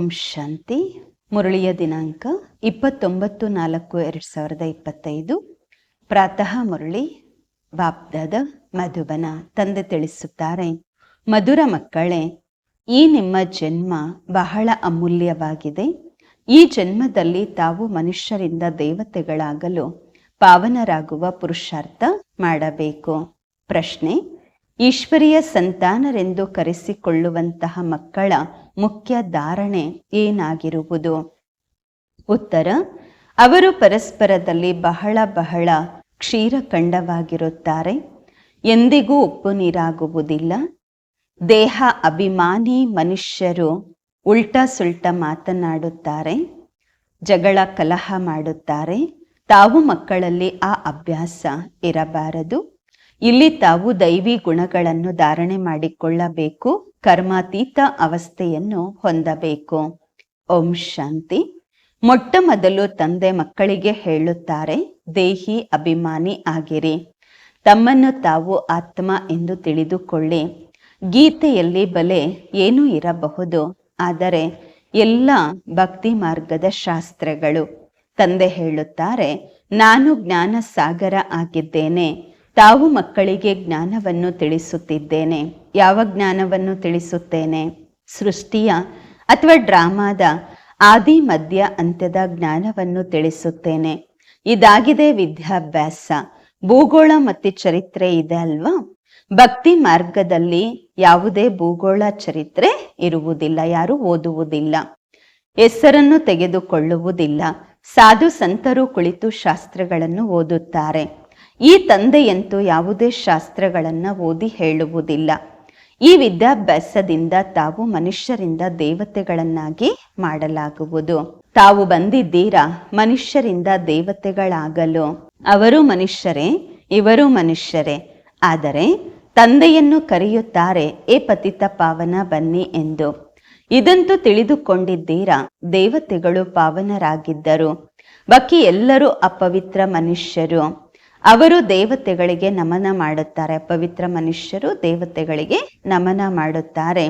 ಓಂ ಶಾಂತಿ. ಮುರಳಿಯ ದಿನಾಂಕ ಇಪ್ಪತ್ತೊಂಬತ್ತು ನಾಲ್ಕು ಎರಡು ಸಾವಿರದ ಇಪ್ಪತ್ತೈದು. ಪ್ರಾತಃ ಮುರಳಿ ವಾಪ್ದದ ಮಧುಬನ ತಂದೆ ತಿಳಿಸುತ್ತಾರೆ, ಮಧುರ ಮಕ್ಕಳೇ, ಈ ನಿಮ್ಮ ಜನ್ಮ ಬಹಳ ಅಮೂಲ್ಯವಾಗಿದೆ. ಈ ಜನ್ಮದಲ್ಲಿ ತಾವು ಮನುಷ್ಯರಿಂದ ದೇವತೆಗಳಾಗಲು ಪಾವನರಾಗುವ ಪುರುಷಾರ್ಥ ಮಾಡಬೇಕು. ಪ್ರಶ್ನೆ, ಈಶ್ವರಿಯ ಸಂತಾನರೆಂದು ಕರೆಸಿಕೊಳ್ಳುವಂತಹ ಮಕ್ಕಳ ಮುಖ್ಯ ಧಾರಣೆ ಏನಾಗಿರುವುದು? ಉತ್ತರ, ಅವರು ಪರಸ್ಪರದಲ್ಲಿ ಬಹಳ ಬಹಳ ಕ್ಷೀರಖಂಡವಾಗಿರುತ್ತಾರೆ ಎಂದಿಗೂ ಉಪ್ಪು ನೀರಾಗುವುದಿಲ್ಲ. ದೇಹ ಅಭಿಮಾನಿ ಮನುಷ್ಯರು ಉಲ್ಟಾ ಸುಲ್ಟ ಮಾತನಾಡುತ್ತಾರೆ, ಜಗಳ ಕಲಹ ಮಾಡುತ್ತಾರೆ, ತಾವು ಮಕ್ಕಳಲ್ಲಿ ಆ ಅಭ್ಯಾಸ ಇರಬಾರದು. ಇಲ್ಲಿ ತಾವು ದೈವಿ ಗುಣಗಳನ್ನು ಧಾರಣೆ ಮಾಡಿಕೊಳ್ಳಬೇಕು. ಕರ್ಮಾತೀತ ಅವಸ್ಥೆಯನ್ನು ಹೊಂದಬೇಕು. ಓಂ ಶಾಂತಿ. ಮೊಟ್ಟ ಮೊದಲು ತಂದೆ ಮಕ್ಕಳಿಗೆ ಹೇಳುತ್ತಾರೆ, ದೇಹಿ ಅಭಿಮಾನಿ ಆಗಿರಿ. ತಮ್ಮನ್ನು ತಾವು ಆತ್ಮ ಎಂದು ತಿಳಿದುಕೊಳ್ಳಿ. ಗೀತೆಯಲ್ಲಿ ಬಲೆ ಏನೂ ಇರಬಹುದು, ಆದರೆ ಎಲ್ಲ ಭಕ್ತಿ ಮಾರ್ಗದ ಶಾಸ್ತ್ರಗಳು. ತಂದೆ ಹೇಳುತ್ತಾರೆ, ನಾನು ಜ್ಞಾನ ಸಾಗರ ಆಗಿದ್ದೇನೆ ತಾವು ಮಕ್ಕಳಿಗೆ ಜ್ಞಾನವನ್ನು ತಿಳಿಸುತ್ತಿದ್ದೇನೆ. ಯಾವ ಜ್ಞಾನವನ್ನು ತಿಳಿಸುತ್ತೇನೆ? ಸೃಷ್ಟಿಯ ಅಥವಾ ಡ್ರಾಮಾದ ಆದಿ, ಮಧ್ಯ, ಅಂತ್ಯದ ಜ್ಞಾನವನ್ನು ತಿಳಿಸುತ್ತೇನೆ. ಇದಾಗಿದೆ ವಿದ್ಯಾಭ್ಯಾಸ. ಭೂಗೋಳ ಮತ್ತು ಚರಿತ್ರೆ ಇದೆ ಅಲ್ವಾ? ಭಕ್ತಿ ಮಾರ್ಗದಲ್ಲಿ ಯಾವುದೇ ಭೂಗೋಳ, ಚರಿತ್ರೆ ಇರುವುದಿಲ್ಲ. ಯಾರು ಓದುವುದಿಲ್ಲ. ಹೆಸರನ್ನು ತೆಗೆದುಕೊಳ್ಳುವುದಿಲ್ಲ. ಸಾಧು, ಸಂತರು ಕುಳಿತು ಶಾಸ್ತ್ರಗಳನ್ನು ಓದುತ್ತಾರೆ. ಈ ತಂದೆಯಂತೂ ಯಾವುದೇ ಶಾಸ್ತ್ರಗಳನ್ನು ಓದಿ ಹೇಳುವುದಿಲ್ಲ. ಈ ವಿದ್ಯಾಭ್ಯಾಸದಿಂದ ತಾವು ಮನುಷ್ಯರಿಂದ ದೇವತೆಗಳನ್ನಾಗಿ ಮಾಡಲಾಗುವುದು. ತಾವು ಬಂದಿದ್ದೀರಾ? ಮನುಷ್ಯರಿಂದ ದೇವತೆಗಳಾಗಲು. ಅವರು ಮನುಷ್ಯರೇ, ಇವರು ಮನುಷ್ಯರೇ. ಆದರೆ ತಂದೆಯನ್ನು ಕರೆಯುತ್ತಾರೆ, ಏ ಪತಿತ ಪಾವನ, ಬನ್ನಿ ಎಂದು. ಇದಂತೂ ತಿಳಿದುಕೊಂಡಿದ್ದೀರಾ? ದೇವತೆಗಳು ಪಾವನರಾಗಿದ್ದರು. ಬಾಕಿ ಎಲ್ಲರೂ ಅಪವಿತ್ರ ಮನುಷ್ಯರು. ಅವರು ದೇವತೆಗಳಿಗೆ ನಮನ ಮಾಡುತ್ತಾರೆ. ಪವಿತ್ರ ಮನುಷ್ಯರು ದೇವತೆಗಳಿಗೆ ನಮನ ಮಾಡುತ್ತಾರೆ.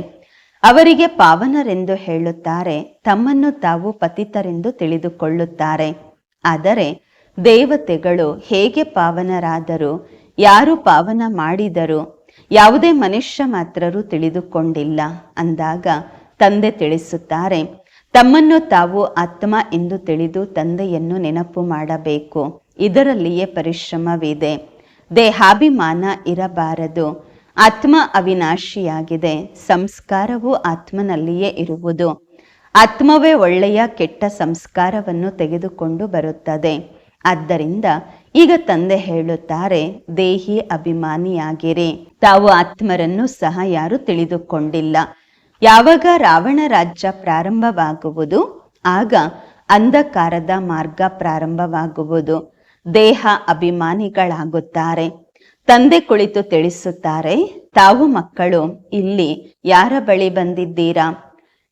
ಅವರಿಗೆ ಪಾವನರೆಂದು ಹೇಳುತ್ತಾರೆ. ತಮ್ಮನ್ನು ತಾವು ಪತಿತರೆಂದು ತಿಳಿದುಕೊಳ್ಳುತ್ತಾರೆ. ಆದರೆ ದೇವತೆಗಳು ಹೇಗೆ ಪಾವನರಾದರು? ಯಾರು ಪಾವನ ಮಾಡಿದರು? ಯಾವುದೇ ಮನುಷ್ಯ ಮಾತ್ರರು ತಿಳಿದುಕೊಂಡಿಲ್ಲ ಅಂದಾಗ ತಂದೆ ತಿಳಿಸುತ್ತಾರೆ. ತಮ್ಮನ್ನು ತಾವು ಆತ್ಮ ಎಂದು ತಿಳಿದು ತಂದೆಯನ್ನು ನೆನಪು ಮಾಡಬೇಕು. ಇದರಲ್ಲಿಯೇ ಪರಿಶ್ರಮವಿದೆ. ದೇಹಾಭಿಮಾನ ಇರಬಾರದು. ಆತ್ಮ ಅವಿನಾಶಿಯಾಗಿದೆ. ಸಂಸ್ಕಾರವು ಆತ್ಮನಲ್ಲಿಯೇ ಇರುವುದು. ಆತ್ಮವೇ ಒಳ್ಳೆಯ ಕೆಟ್ಟ ಸಂಸ್ಕಾರವನ್ನು ತೆಗೆದುಕೊಂಡು ಬರುತ್ತದೆ. ಆದ್ದರಿಂದ ಈಗ ತಂದೆ ಹೇಳುತ್ತಾರೆ, ದೇಹಿ ಅಭಿಮಾನಿಯಾಗಿರಿ. ತಾವು ಆತ್ಮರನ್ನು ಸಹ ಯಾರು ತಿಳಿದುಕೊಂಡಿಲ್ಲ. ಯಾವಾಗ ರಾವಣ ರಾಜ್ಯ ಪ್ರಾರಂಭವಾಗುವುದು, ಆಗ ಅಂಧಕಾರದ ಮಾರ್ಗ ಪ್ರಾರಂಭವಾಗುವುದು. ದೇಹ ಅಭಿಮಾನಿಗಳಾಗುತ್ತಾರೆ. ತಂದೆ ಕುಳಿತು ತಿಳಿಸುತ್ತಾರೆ, ತಾವು ಮಕ್ಕಳು, ಇಲ್ಲಿ ಯಾರ ಬಳಿ ಬಂದಿದ್ದೀರಾ?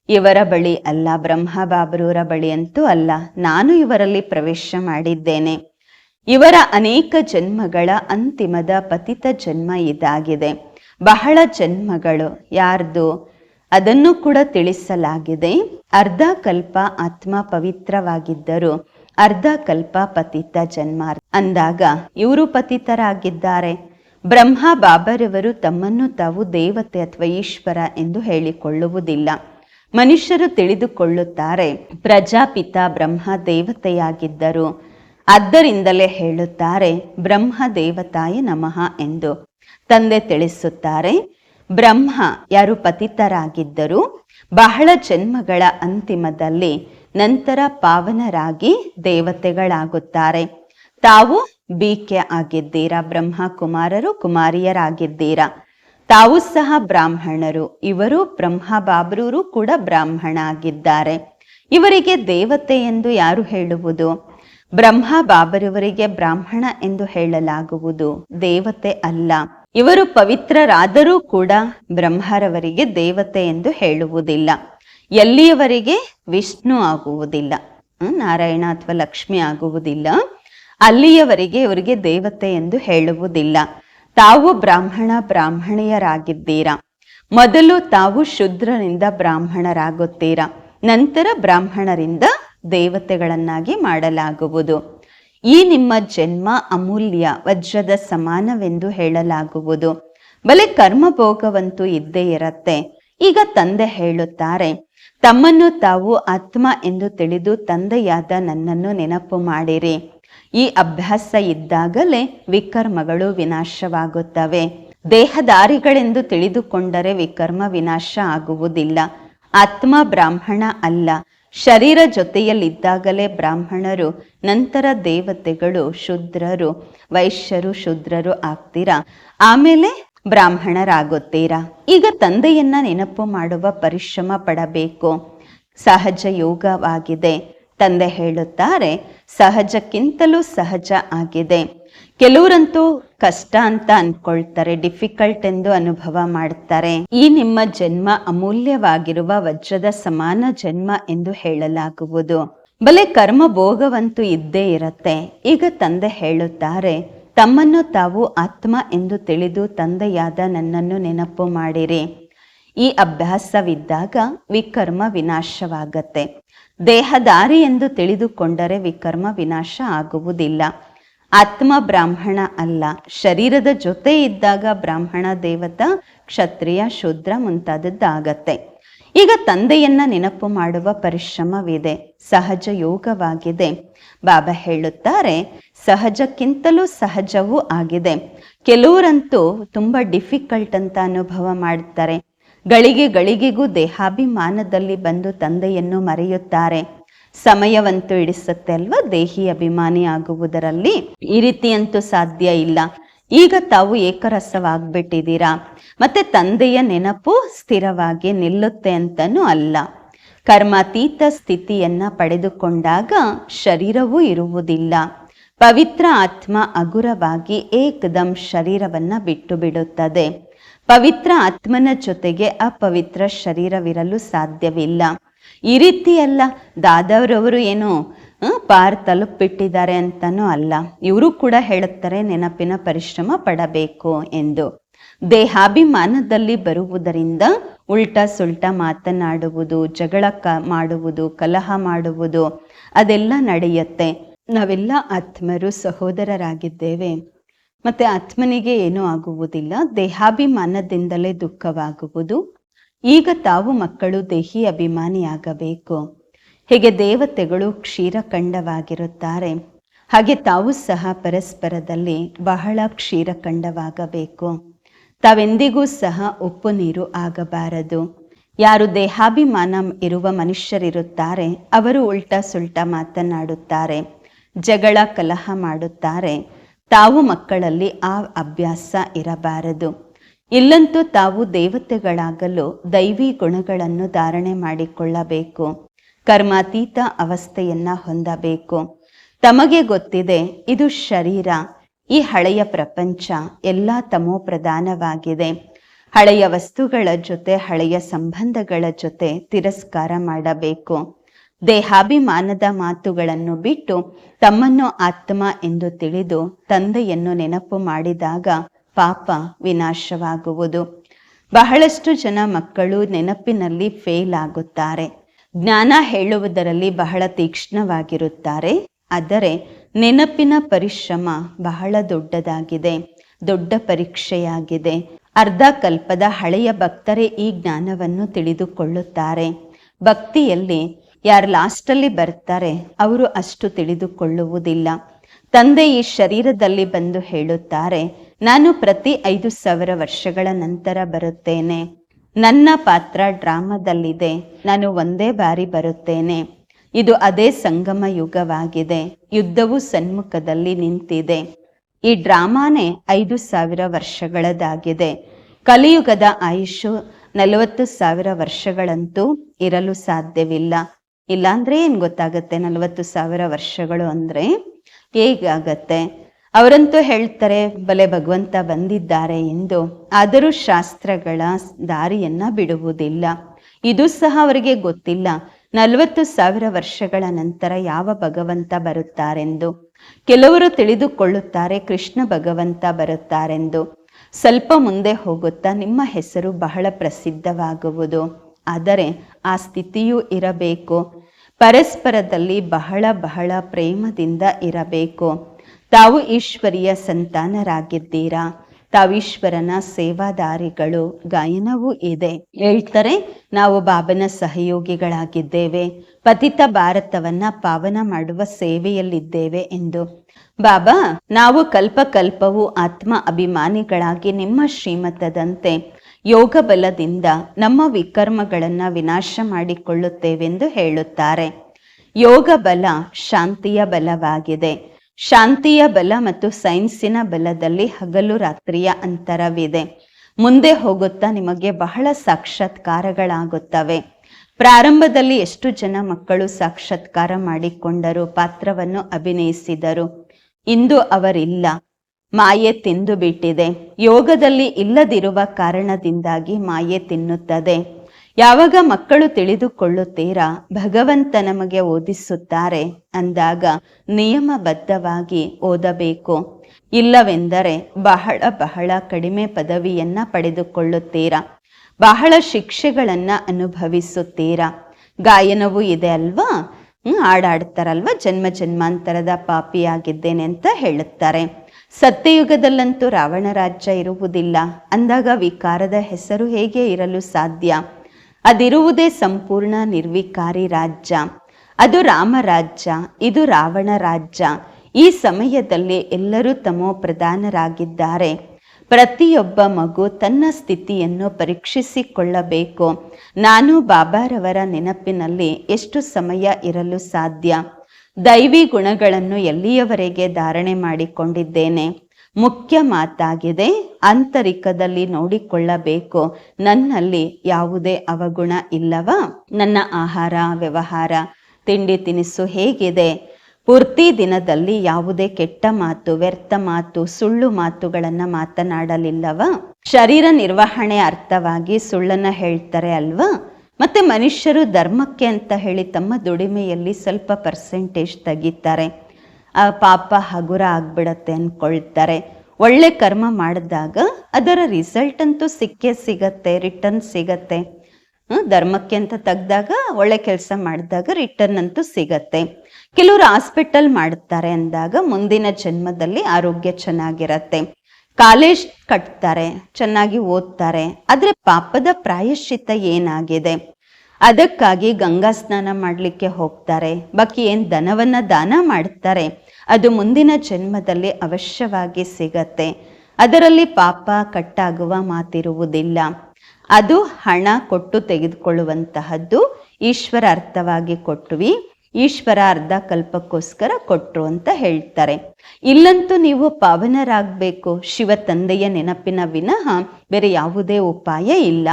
ಇವರ ಬಳಿ ಅಲ್ಲ ಬ್ರಹ್ಮ ಬಾಬರೂರ ಬಳಿ ಅಂತೂ ಅಲ್ಲ, ನಾನು ಇವರಲ್ಲಿ ಪ್ರವೇಶ ಮಾಡಿದ್ದೇನೆ. ಇವರ ಅನೇಕ ಜನ್ಮಗಳ ಅಂತಿಮದ ಪತಿತ ಜನ್ಮ ಇದಾಗಿದೆ. ಬಹಳ ಜನ್ಮಗಳು, ಯಾರ್ದು? ಅದನ್ನು ಕೂಡ ತಿಳಿಸಲಾಗಿದೆ. ಅರ್ಧ ಕಲ್ಪ ಆತ್ಮ ಪವಿತ್ರವಾಗಿದ್ದರು ಅರ್ಧ ಕಲ್ಪ ಪತಿತ ಜನ್ಮಾರ್ ಅಂದಾಗ ಇವರು ಪತಿತರಾಗಿದ್ದಾರೆ. ಬ್ರಹ್ಮ ಬಾಬರವರು ತಮ್ಮನ್ನು ತಾವು ದೇವತೆ ಅಥವಾ ಈಶ್ವರ ಎಂದು ಹೇಳಿಕೊಳ್ಳುವುದಿಲ್ಲ. ಮನುಷ್ಯರು ತಿಳಿದುಕೊಳ್ಳುತ್ತಾರೆ, ಪ್ರಜಾಪಿತ ಬ್ರಹ್ಮ ದೇವತೆಯಾಗಿದ್ದರು. ಆದ್ದರಿಂದಲೇ ಹೇಳುತ್ತಾರೆ, ಬ್ರಹ್ಮ ದೇವತಾಯ ನಮಃ ಎಂದು. ತಂದೆ ತಿಳಿಸುತ್ತಾರೆ, ಬ್ರಹ್ಮ ಯಾರು ಪತಿತರಾಗಿದ್ದರು ಬಹಳ ಜನ್ಮಗಳ ಅಂತಿಮದಲ್ಲಿ ನಂತರ ಪಾವನರಾಗಿ ದೇವತೆಗಳಾಗುತ್ತಾರೆ. ತಾವು ಬೀಕೆ ಆಗಿದ್ದೀರಾ ಬ್ರಹ್ಮ ಕುಮಾರರು ಕುಮಾರಿಯರಾಗಿದ್ದೀರಾ? ತಾವು ಸಹ ಬ್ರಾಹ್ಮಣರು, ಇವರು ಬ್ರಹ್ಮ ಬಾಬ್ರೂರು ಕೂಡ ಬ್ರಾಹ್ಮಣ ಆಗಿದ್ದಾರೆ ಇವರಿಗೆ ದೇವತೆ ಎಂದು ಯಾರು ಹೇಳುವುದು? ಬ್ರಹ್ಮ ಬಾಬರವರಿಗೆ ಬ್ರಾಹ್ಮಣ ಎಂದು ಹೇಳಲಾಗುವುದು, ದೇವತೆ ಅಲ್ಲ. ಇವರು ಪವಿತ್ರರಾದರೂ ಕೂಡ ಬ್ರಹ್ಮರವರಿಗೆ ದೇವತೆ ಎಂದು ಹೇಳುವುದಿಲ್ಲ. ಎಲ್ಲಿಯವರೆಗೆ ವಿಷ್ಣು ಆಗುವುದಿಲ್ಲ? ನಾರಾಯಣ ಅಥವಾ ಲಕ್ಷ್ಮಿ ಆಗುವುದಿಲ್ಲ. ಅಲ್ಲಿಯವರೆಗೆ ಇವರಿಗೆ ದೇವತೆ ಎಂದು ಹೇಳುವುದಿಲ್ಲ. ತಾವು ಬ್ರಾಹ್ಮಣ ಬ್ರಾಹ್ಮಣಿಯರಾಗಿದ್ದೀರಾ? ಮೊದಲು ತಾವು ಶುದ್ರನಿಂದ ಬ್ರಾಹ್ಮಣರಾಗುತ್ತೀರಾ? ನಂತರ ಬ್ರಾಹ್ಮಣರಿಂದ ದೇವತೆಗಳನ್ನಾಗಿ ಮಾಡಲಾಗುವುದು. ಈ ನಿಮ್ಮ ಜನ್ಮ ಅಮೂಲ್ಯ, ವಜ್ರದ ಸಮಾನವೆಂದು ಹೇಳಲಾಗುವುದು. ಬಲೆ ಕರ್ಮಭೋಗವಂತೂ ಇದ್ದೇ ಇರತ್ತೆ. ಈಗ ತಂದೆ ಹೇಳುತ್ತಾರೆ ತಮ್ಮನ್ನು ತಾವು ಆತ್ಮ ಎಂದು ತಿಳಿದು ತಂದೆಯಾದ ನನ್ನನ್ನು ನೆನಪು ಮಾಡಿರಿ. ಈ ಅಭ್ಯಾಸ ಇದ್ದಾಗಲೇ ವಿಕರ್ಮಗಳು ವಿನಾಶವಾಗುತ್ತವೆ. ದೇಹದಾರಿಗಳೆಂದು ತಿಳಿದುಕೊಂಡರೆ ವಿಕರ್ಮ ವಿನಾಶ ಆಗುವುದಿಲ್ಲ. ಆತ್ಮ ಬ್ರಾಹ್ಮಣ ಅಲ್ಲ. ಶರೀರ ಜೊತೆಯಲ್ಲಿದ್ದಾಗಲೇ ಬ್ರಾಹ್ಮಣರು, ನಂತರ ದೇವತೆಗಳು ಶೂದ್ರರು, ವೈಶ್ಯರು ಶೂದ್ರರು ಆಗ್ತೀರಾ? ಆಮೇಲೆ ಬ್ರಾಹ್ಮಣರಾಗುತ್ತೀರಾ? ಈಗ ತಂದೆಯನ್ನ ನೆನಪು ಮಾಡುವ ಪರಿಶ್ರಮ ಪಡಬೇಕು. ಸಹಜ ಯೋಗವಾಗಿದೆ. ತಂದೆ ಹೇಳುತ್ತಾರೆ, ಸಹಜಕ್ಕಿಂತಲೂ ಸಹಜ ಆಗಿದೆ. ಕೆಲವರಂತೂ ಕಷ್ಟ ಅಂತ ಅನ್ಕೊಳ್ತಾರೆ, ಡಿಫಿಕಲ್ಟ್ ಎಂದು ಅನುಭವ ಮಾಡ್ತಾರೆ. ಈ ನಿಮ್ಮ ಜನ್ಮ ಅಮೂಲ್ಯವಾಗಿರುವ ವಜ್ರದ ಸಮಾನ ಜನ್ಮ ಎಂದು ಹೇಳಲಾಗುವುದು. ಬಲೆ ಕರ್ಮ ಭೋಗವಂತೂ ಇದ್ದೇ ಇರತ್ತೆ. ಈಗ ತಂದೆ ಹೇಳುತ್ತಾರೆ ತಮ್ಮನ್ನು ತಾವು ಆತ್ಮ ಎಂದು ತಿಳಿದು ತಂದೆಯಾದ ನನ್ನನ್ನು ನೆನಪು ಮಾಡಿರಿ. ಈ ಅಭ್ಯಾಸವಿದ್ದಾಗ ವಿಕರ್ಮ ವಿನಾಶವಾಗತ್ತೆ. ದೇಹದಾರಿ ಎಂದು ತಿಳಿದುಕೊಂಡರೆ ವಿಕರ್ಮ ವಿನಾಶ ಆಗುವುದಿಲ್ಲ. ಆತ್ಮ ಬ್ರಾಹ್ಮಣ ಅಲ್ಲ. ಶರೀರದ ಜೊತೆ ಇದ್ದಾಗ ಬ್ರಾಹ್ಮಣ ದೇವತ, ಕ್ಷತ್ರಿಯ, ಶೂದ್ರ ಮುಂತಾದದ್ದಾಗತ್ತೆ. ಈಗ ತಂದೆಯನ್ನ ನೆನಪು ಮಾಡುವ ಪರಿಶ್ರಮವಿದೆ. ಸಹಜ ಯೋಗವಾಗಿದೆ. ಬಾಬಾ ಹೇಳುತ್ತಾರೆ ಸಹಜಕ್ಕಿಂತಲೂ ಸಹಜವೂ ಆಗಿದೆ. ಕೆಲವರಂತೂ ತುಂಬ ಡಿಫಿಕಲ್ಟ್ ಅಂತ ಅನುಭವ ಮಾಡ್ತಾರೆ. ಗಳಿಗೆ ಗಳಿಗೆಗೂ ದೇಹಾಭಿಮಾನದಲ್ಲಿ ಬಂದು ತಂದೆಯನ್ನು ಮರೆಯುತ್ತಾರೆ. ಸಮಯವಂತೂ ಇಡಿಸುತ್ತೆ ಅಲ್ವಾ ದೇಹಿ ಅಭಿಮಾನಿ ಆಗುವುದರಲ್ಲಿ? ಈ ರೀತಿಯಂತೂ ಸಾಧ್ಯ ಇಲ್ಲ. ಈಗ ತಾವು ಏಕರಸವಾಗ್ಬಿಟ್ಟಿದ್ದೀರಾ? ಮತ್ತೆ ತಂದೆಯ ನೆನಪು ಸ್ಥಿರವಾಗಿ ನಿಲ್ಲುತ್ತೆ ಅಂತನೂ ಅಲ್ಲ. ಕರ್ಮಾತೀತ ಸ್ಥಿತಿಯನ್ನ ಪಡೆದುಕೊಂಡಾಗ ಶರೀರವೂ ಇರುವುದಿಲ್ಲ. ಪವಿತ್ರ ಆತ್ಮ ಅಗುರವಾಗಿ ಏಕದಂ ಶರೀರವನ್ನು ಬಿಟ್ಟು ಬಿಡುತ್ತದೆ ಪವಿತ್ರ ಆತ್ಮನ ಜೊತೆಗೆ ಅಪವಿತ್ರ ಶರೀರವಿರಲು ಸಾಧ್ಯವಿಲ್ಲ. ಈ ರೀತಿ ಅಲ್ಲ ದಾದವರವರು ಏನು ಪಾರ್ ತಲುಪಿಟ್ಟಿದ್ದಾರೆ ಅಂತನೂ ಅಲ್ಲ. ಇವರು ಕೂಡ ಹೇಳುತ್ತಾರೆ, ನೆನಪಿನ ಪರಿಶ್ರಮ ಪಡಬೇಕು ಎಂದು. ದೇಹಾಭಿಮಾನದಲ್ಲಿ ಬರುವುದರಿಂದ ಉಲ್ಟಾ ಸುಲ್ಟ ಮಾತನಾಡುವುದು, ಜಗಳ ಮಾಡುವುದು, ಕಲಹ ಮಾಡುವುದು ಅದೆಲ್ಲ ನಡೆಯುತ್ತೆ. ನಾವೆಲ್ಲ ಆತ್ಮರು, ಸಹೋದರರಾಗಿದ್ದೇವೆ. ಮತ್ತೆ ಆತ್ಮನಿಗೆ ಏನೂ ಆಗುವುದಿಲ್ಲ, ದೇಹಾಭಿಮಾನದಿಂದಲೇ ದುಃಖವಾಗುವುದು. ಈಗ ತಾವು ಮಕ್ಕಳು, ದೇಹಿ ಅಭಿಮಾನಿಯಾಗಬೇಕು. ಹೀಗೆ ದೇವತೆಗಳು ಕ್ಷೀರಖಂಡವಾಗಿರುತ್ತಾರೆ ಹಾಗೆ ತಾವು ಸಹ ಪರಸ್ಪರದಲ್ಲಿ ಬಹಳ ಕ್ಷೀರಖಂಡವಾಗಬೇಕು ತಾವೆಂದಿಗೂ ಸಹ ಉಪ್ಪು ನೀರು ಆಗಬಾರದು. ಯಾರು ದೇಹಾಭಿಮಾನ ಇರುವ ಮನುಷ್ಯರಿರುತ್ತಾರೆ, ಅವರು ಉಲ್ಟಾ ಸುಲ್ಟಾ ಮಾತನಾಡುತ್ತಾರೆ. ಜಗಳ ಕಲಹ ಮಾಡುತ್ತಾರೆ. ತಾವು ಮಕ್ಕಳಲ್ಲಿ ಆ ಅಭ್ಯಾಸ ಇರಬಾರದು. ಇಲ್ಲಂತೂ ತಾವು ದೇವತೆಗಳಾಗಲು ದೈವಿ ಗುಣಗಳನ್ನು ಧಾರಣೆ ಮಾಡಿಕೊಳ್ಳಬೇಕು. ಕರ್ಮಾತೀತ ಅವಸ್ಥೆಯನ್ನ ಹೊಂದಬೇಕು. ತಮಗೆ ಗೊತ್ತಿದೆ, ಇದು ಶರೀರ. ಈ ಹಳೆಯ ಪ್ರಪಂಚ ಎಲ್ಲ ತಮೋ ಪ್ರಧಾನವಾಗಿದೆ. ಹಳೆಯ ವಸ್ತುಗಳ ಜೊತೆ ಹಳೆಯ ಸಂಬಂಧಗಳ ಜೊತೆ ತಿರಸ್ಕಾರ ಮಾಡಬೇಕು. ದೇಹಾಭಿಮಾನದ ಮಾತುಗಳನ್ನು ಬಿಟ್ಟು ತಮ್ಮನ್ನು ಆತ್ಮ ಎಂದು ತಿಳಿದು ತಂದೆಯನ್ನು ನೆನಪು ಮಾಡಿದಾಗ ಪಾಪ ವಿನಾಶವಾಗುವುದು. ಬಹಳಷ್ಟು ಜನ ಮಕ್ಕಳು ನೆನಪಿನಲ್ಲಿ ಫೇಲ್ ಆಗುತ್ತಾರೆ. ಜ್ಞಾನ ಹೇಳುವುದರಲ್ಲಿ ಬಹಳ ತೀಕ್ಷ್ಣವಾಗಿರುತ್ತಾರೆ. ಆದರೆ ನೆನಪಿನ ಪರಿಶ್ರಮ ಬಹಳ ದೊಡ್ಡದಾಗಿದೆ. ದೊಡ್ಡ ಪರೀಕ್ಷೆಯಾಗಿದೆ. ಅರ್ಧ ಕಲ್ಪದ ಹಳೆಯ ಭಕ್ತರೇ ಈ ಜ್ಞಾನವನ್ನು ತಿಳಿದುಕೊಳ್ಳುತ್ತಾರೆ. ಭಕ್ತಿಯಲ್ಲಿ ಯಾರು ಲಾಸ್ಟಲ್ಲಿ ಬರ್ತಾರೆ ಅವರು ಅಷ್ಟು ತಿಳಿದುಕೊಳ್ಳುವುದಿಲ್ಲ. ತಂದೆ ಈ ಶರೀರದಲ್ಲಿ ಬಂದು ಹೇಳುತ್ತಾರೆ, ನಾನು ಪ್ರತಿ ಐದು ಸಾವಿರ ವರ್ಷಗಳ ನಂತರ ಬರುತ್ತೇನೆ. ನನ್ನ ಪಾತ್ರ ಡ್ರಾಮಾದಲ್ಲಿದೆ, ನಾನು ಒಂದೇ ಬಾರಿ ಬರುತ್ತೇನೆ. ಇದು ಅದೇ ಸಂಗಮ ಯುಗವಾಗಿದೆ, ಯುದ್ಧವು ಸನ್ಮುಖದಲ್ಲಿ ನಿಂತಿದೆ. ಈ ಡ್ರಾಮಾನೇ ಐದು ಸಾವಿರ ವರ್ಷಗಳದಾಗಿದೆ. ಕಲಿಯುಗದ ಆಯುಷು ನಲವತ್ತು ಸಾವಿರ ವರ್ಷಗಳಂತೂ ಇರಲು ಸಾಧ್ಯವಿಲ್ಲ. ಇಲ್ಲಾಂದ್ರೆ ಏನ್ ಗೊತ್ತಾಗುತ್ತೆ? ನಲವತ್ತು ಸಾವಿರ ವರ್ಷಗಳು ಅಂದ್ರೆ ಹೇಗಾಗತ್ತೆ? ಅವರಂತೂ ಹೇಳ್ತಾರೆ, ಬಲೆ ಭಗವಂತ ಬಂದಿದ್ದಾರೆ ಎಂದು. ಆದರೂ ಶಾಸ್ತ್ರಗಳ ದಾರಿಯನ್ನ ಬಿಡುವುದಿಲ್ಲ. ಇದು ಸಹ ಅವರಿಗೆ ಗೊತ್ತಿಲ್ಲ. ನಲವತ್ತು ಸಾವಿರ ವರ್ಷಗಳ ನಂತರ ಯಾವ ಭಗವಂತ ಬರುತ್ತಾರೆಂದು. ಕೆಲವರು ತಿಳಿದುಕೊಳ್ಳುತ್ತಾರೆ, ಕೃಷ್ಣ ಭಗವಂತ ಬರುತ್ತಾರೆಂದು. ಸ್ವಲ್ಪ ಮುಂದೆ ಹೋಗುತ್ತಾ ನಿಮ್ಮ ಹೆಸರು ಬಹಳ ಪ್ರಸಿದ್ಧವಾಗುವುದು. ಆದರೆ ಆ ಸ್ಥಿತಿಯೂ ಇರಬೇಕು. ಪರಸ್ಪರದಲ್ಲಿ ಬಹಳ ಬಹಳ ಪ್ರೇಮದಿಂದ ಇರಬೇಕು. ತಾವು ಈಶ್ವರಿಯ ಸಂತಾನರಾಗಿದ್ದೀರಾ? ತಾವೀಶ್ವರನ ಸೇವಾದಾರಿಗಳು ಗಾಯನವೂ ಇದೆ. ಹೇಳ್ತಾರೆ, ನಾವು ಬಾಬನ ಸಹಯೋಗಿಗಳಾಗಿದ್ದೇವೆ. ಪತಿತ ಭಾರತವನ್ನ ಪಾವನ ಮಾಡುವ ಸೇವೆಯಲ್ಲಿದ್ದೇವೆ ಎಂದು. ಬಾಬಾ, ನಾವು ಕಲ್ಪ ಕಲ್ಪವು ಆತ್ಮ ಅಭಿಮಾನಿಗಳಾಗಿ ನಿಮ್ಮ ಶ್ರೀಮತದಂತೆ ಯೋಗ ಬಲದಿಂದ ನಮ್ಮ ವಿಕರ್ಮಗಳನ್ನು ವಿನಾಶ ಮಾಡಿಕೊಳ್ಳುತ್ತೇವೆಂದು ಹೇಳುತ್ತಾರೆ. ಯೋಗ ಬಲ ಶಾಂತಿಯ ಬಲವಾಗಿದೆ. ಶಾಂತಿಯ ಬಲ ಮತ್ತು ಸೈನ್ಸಿನ ಬಲದಲ್ಲಿ ಹಗಲು ರಾತ್ರಿಯ ಅಂತರವಿದೆ. ಮುಂದೆ ಹೋಗುತ್ತಾ ನಿಮಗೆ ಬಹಳ ಸಾಕ್ಷಾತ್ಕಾರಗಳಾಗುತ್ತವೆ. ಪ್ರಾರಂಭದಲ್ಲಿ ಎಷ್ಟು ಜನ ಮಕ್ಕಳು ಸಾಕ್ಷಾತ್ಕಾರ ಮಾಡಿಕೊಂಡರು, ಪಾತ್ರವನ್ನು ಅಭಿನಯಿಸಿದರು? ಇಂದು ಅವರಿಲ್ಲ. ಮಾಯೆ ತಿಂದು ಬಿಟ್ಟಿದೆ. ಯೋಗದಲ್ಲಿ ಇಲ್ಲದಿರುವ ಕಾರಣದಿಂದಾಗಿ ಮಾಯೆ ತಿನ್ನುತ್ತದೆ. ಯಾವಾಗ ಮಕ್ಕಳು ತಿಳಿದುಕೊಳ್ಳುತ್ತೀರಾ? ಭಗವಂತ ನಮಗೆ ಓದಿಸುತ್ತಾರೆ. ಅಂದಾಗ ನಿಯಮಬದ್ಧವಾಗಿ ಓದಬೇಕು. ಇಲ್ಲವೆಂದರೆ ಬಹಳ ಬಹಳ ಕಡಿಮೆ ಪದವಿಯನ್ನ ಪಡೆದುಕೊಳ್ಳುತ್ತೀರಾ? ಬಹಳ ಶಿಕ್ಷೆಗಳನ್ನ ಅನುಭವಿಸುತ್ತೀರಾ? ಗಾಯನವೂ ಇದೆ ಅಲ್ವಾ? ಹ್ಮ್, ಹಾಡಾಡ್ತಾರಲ್ವ? ಜನ್ಮ ಜನ್ಮಾಂತರದ ಪಾಪಿಯಾಗಿದ್ದೇನೆ ಅಂತ ಹೇಳುತ್ತಾರೆ. ಸತ್ಯಯುಗದಲ್ಲಂತೂ ರಾವಣ ರಾಜ್ಯ ಇರುವುದಿಲ್ಲ. ಅಂದಾಗ ವಿಕಾರದ ಹೆಸರು ಹೇಗೆ ಇರಲು ಸಾಧ್ಯ? ಅದಿರುವುದೇ ಸಂಪೂರ್ಣ ನಿರ್ವಿಕಾರಿ ರಾಜ್ಯ. ಅದು ರಾಮರಾಜ್ಯ ಇದು ರಾವಣ ರಾಜ್ಯ. ಈ ಸಮಯದಲ್ಲಿ ಎಲ್ಲರೂ ತಮೋ ಪ್ರಧಾನರಾಗಿದ್ದಾರೆ. ಪ್ರತಿಯೊಬ್ಬ ಮಗು ತನ್ನ ಸ್ಥಿತಿಯನ್ನು ಪರೀಕ್ಷಿಸಿಕೊಳ್ಳಬೇಕು. ನಾನು ಬಾಬಾರವರ ನೆನಪಿನಲ್ಲಿ ಎಷ್ಟು ಸಮಯ ಇರಲು ಸಾಧ್ಯ? ದೈವಿ ಗುಣಗಳನ್ನು ಎಲ್ಲಿಯವರೆಗೆ ಧಾರಣೆ ಮಾಡಿಕೊಂಡಿದ್ದೇನೆ? ಮುಖ್ಯ ಮಾತಾಗಿದೆ, ಆಂತರಿಕದಲ್ಲಿ ನೋಡಿಕೊಳ್ಳಬೇಕು. ನನ್ನಲ್ಲಿ ಯಾವುದೇ ಅವಗುಣ ಇಲ್ಲವಾ? ನನ್ನ ಆಹಾರ, ವ್ಯವಹಾರ, ತಿಂಡಿ ತಿನಿಸು ಹೇಗಿದೆ? ಪೂರ್ತಿ ದಿನದಲ್ಲಿ ಯಾವುದೇ ಕೆಟ್ಟ ಮಾತು, ವ್ಯರ್ಥ ಮಾತು, ಸುಳ್ಳು ಮಾತುಗಳನ್ನ ಮಾತನಾಡಲಿಲ್ಲವಾ? ಶರೀರ ನಿರ್ವಹಣೆ ಅರ್ಥವಾಗಿ ಸುಳ್ಳನ್ನ ಹೇಳ್ತಾರೆ ಅಲ್ವಾ? ಮತ್ತೆ ಮನುಷ್ಯರು ಧರ್ಮಕ್ಕೆ ಅಂತ ಹೇಳಿ ತಮ್ಮ ದುಡಿಮೆಯಲ್ಲಿ ಸ್ವಲ್ಪ ಪರ್ಸೆಂಟೇಜ್ ತೆಗಿತಾರೆ. ಆ ಪಾಪ ಹಗುರ ಆಗ್ಬಿಡತ್ತೆ ಅನ್ಕೊಳ್ತಾರೆ. ಒಳ್ಳೆ ಕರ್ಮ ಮಾಡಿದಾಗ ಅದರ ರಿಸಲ್ಟ್ ಅಂತೂ ಸಿಕ್ಕೇ ಸಿಗತ್ತೆ ರಿಟರ್ನ್ ಸಿಗತ್ತೆ. ಧರ್ಮಕ್ಕೆ ಅಂತ ತೆಗ್ದಾಗ ಒಳ್ಳೆ ಕೆಲಸ ಮಾಡಿದಾಗ ರಿಟರ್ನ್ ಅಂತೂ ಸಿಗತ್ತೆ. ಕೆಲವರು ಹಾಸ್ಪಿಟಲ್ ಮಾಡುತ್ತಾರೆ ಅಂದಾಗ ಮುಂದಿನ ಜನ್ಮದಲ್ಲಿ ಆರೋಗ್ಯ ಚೆನ್ನಾಗಿರತ್ತೆ. ಕಾಲೇಜ್ ಕಟ್ತಾರೆ, ಚೆನ್ನಾಗಿ ಓದ್ತಾರೆ, ಆದ್ರೆ ಪಾಪದ ಪ್ರಾಯಶ್ಚಿತ್ತ ಏನಾಗಿದೆ? ಅದಕ್ಕಾಗಿ ಗಂಗಾ ಸ್ನಾನ ಮಾಡಲಿಕ್ಕೆ ಹೋಗ್ತಾರೆ, ಬಾಕಿ ಏನ್ ದನವನ್ನ ದಾನ ಮಾಡ್ತಾರೆ, ಅದು ಮುಂದಿನ ಜನ್ಮದಲ್ಲಿ ಅವಶ್ಯವಾಗಿ ಸಿಗತ್ತೆ. ಅದರಲ್ಲಿ ಪಾಪ ಕಟ್ಟಾಗುವ ಮಾತಿರುವುದಿಲ್ಲ. ಅದು ಹಣ ಕೊಟ್ಟು ತೆಗೆದುಕೊಳ್ಳುವಂತಹದ್ದು, ಈಶ್ವರ ಅರ್ಥವಾಗಿ ಕೊಟ್ಟುವಿ ಈಶ್ವರ ಅರ್ಧ ಕಲ್ಪಕ್ಕೋಸ್ಕರ ಕೊಟ್ಟರು ಅಂತ ಹೇಳ್ತಾರೆ. ಇಲ್ಲಂತೂ ನೀವು ಪಾವನರಾಗಬೇಕು. ಶಿವ ತಂದೆಯ ನೆನಪಿನ ವಿನಃ ಬೇರೆ ಯಾವುದೇ ಉಪಾಯ ಇಲ್ಲ.